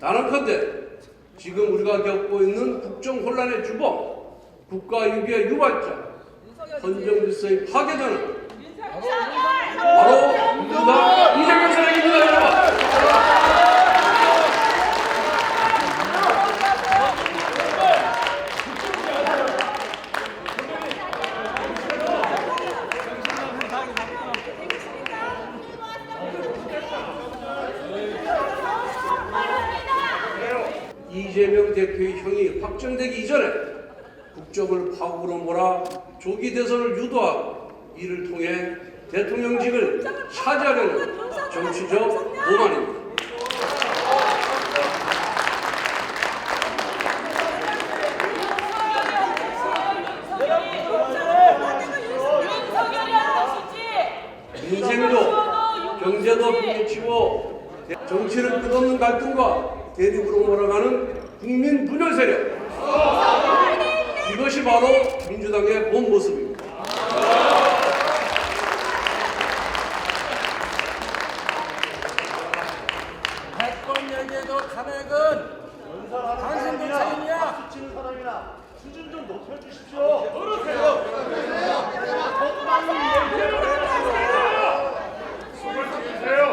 단언컨대 지금 우리가 겪고 있는 국정 혼란의 주범, 국가 위기의 유발자, 헌정 질서의 파괴자는 바로 민주당 이재명 사람입니다, 여러분. 이재명 대표의 형이 확정되기 이전에 국정을 파국으로 몰아 조기 대선을 유도하고 이를 통해 대통령직을 차지하려는 정치적 오만입니다. 인생도 경제도 팽개치고 정치를 끝없는 갈등과 대립으로 몰아가는 국민 분열 세력 이것이 바로 민주당의 본 모습입니다. 백번 얘기해도 탄핵은 당신들 책임이야. 치는 사람이나 수준 좀 높여주십시오. 그러세요.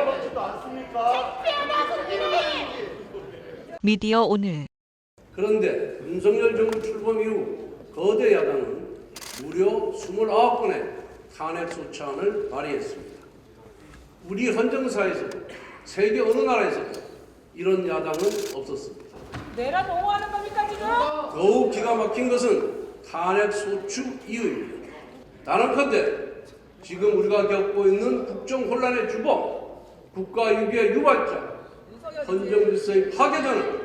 그렇지도 않습니까? 미디어 오늘 그런데 윤석열 정부 출범 이후 거대 야당은 무려 29건의 탄핵 소추안을 발의했습니다. 우리 헌정사에서도 세계 어느 나라에서도 이런 야당은 없었습니다. 내란 옹호하는 겁니까 지금? 더욱 기가 막힌 것은 탄핵 소추 이유입니다. 단언컨대 지금 우리가 겪고 있는 국정 혼란의 주범, 국가 위기의 유발자, 헌정 질서의 파괴자는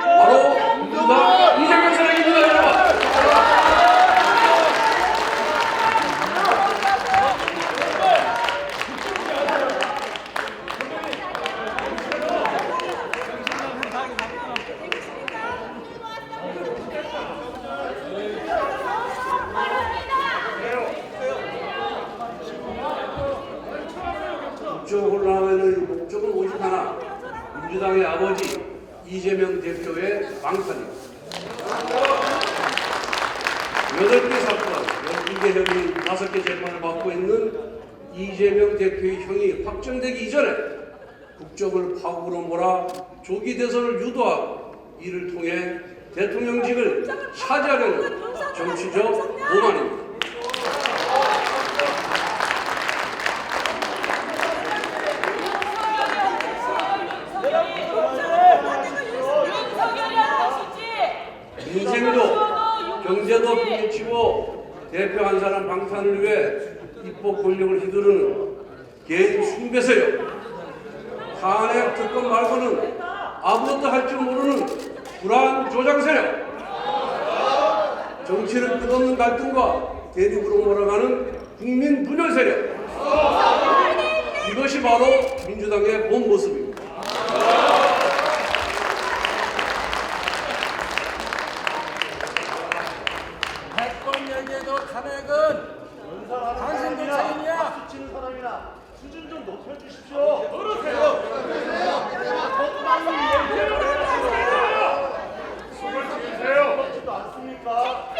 바로 민주당 이재명 사람입니다, 여러분. 국정 혼란의 목적은 오직 하나, 민주당의 아버지 대표의 방탄입니다. 여덟 개 사건, 12개 혐의, 다섯 개 재판을 받고 있는 이재명 대표의 형이 확정되기 이전에 국정을 파국으로 몰아 조기 대선을 유도하고 이를 통해 대통령직을 차지하려는 정치적 오만입니다. 인생도 경제도 팽개치고 대표 한 사람 방탄을 위해 입법 권력을 휘두르는 개인 숭배세요. 탄핵 특검 말고는 아무것도 할 줄 모르는 불안 조장 세력. 정치를 끝없는 갈등과 대립으로 몰아가는 국민 분열 세력. 이것이 바로 민주당의 본 모습입니다. 탄핵은 당신들 책임이야. 치는 사람이나 수준 좀 높여주십시오. 그러세요. 그렇지도 않습니까?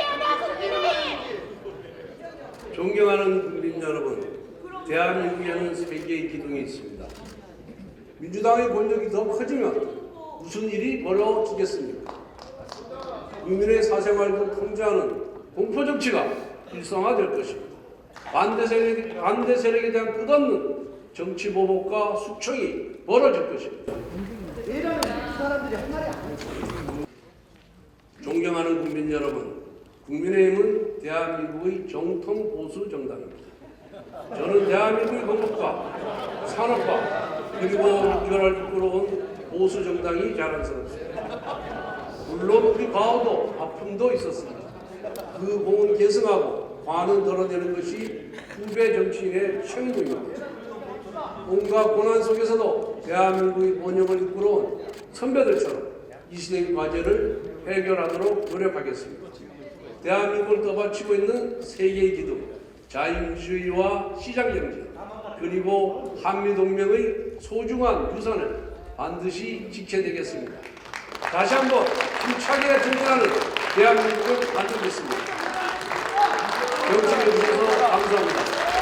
존경하는 국민 여러분, 대한민국에는 세 개의 기둥이 있습니다. 민주당의 권력이 더 커지면 무슨 일이 벌어지겠습니까? 국민의 사생활을 통제하는 공포 정치가 일상화될 것입니다. 반대 세력에, 반대 세력에 대한 끝없는 정치 보복과 숙청이 벌어질 것입니다. 존경하는 국민 여러분, 국민의힘은 대한민국의 정통 보수 정당입니다. 저는 대한민국의 건국과 산업과 그리고 민주화를 이끌어온 보수 정당이 자랑스럽습니다. 물론 우리 과거도 아픔도 있었습니다. 그 공은 계승하고 관은 덜어내는 것이 후배 정치인의 책무입니다. 온갖 고난 속에서도 대한민국의 번영을 이끌어온 선배들처럼 이 시대의 과제를 해결하도록 노력하겠습니다. 대한민국을 떠받치고 있는 세계의 기둥, 자유주의와 시장경제, 그리고 한미동맹의 소중한 유산을 반드시 지켜야 되겠습니다. 다시 한번 힘차게 전진하는 대한민국을 만들겠습니다. 연출해 주셔서 감사합니다.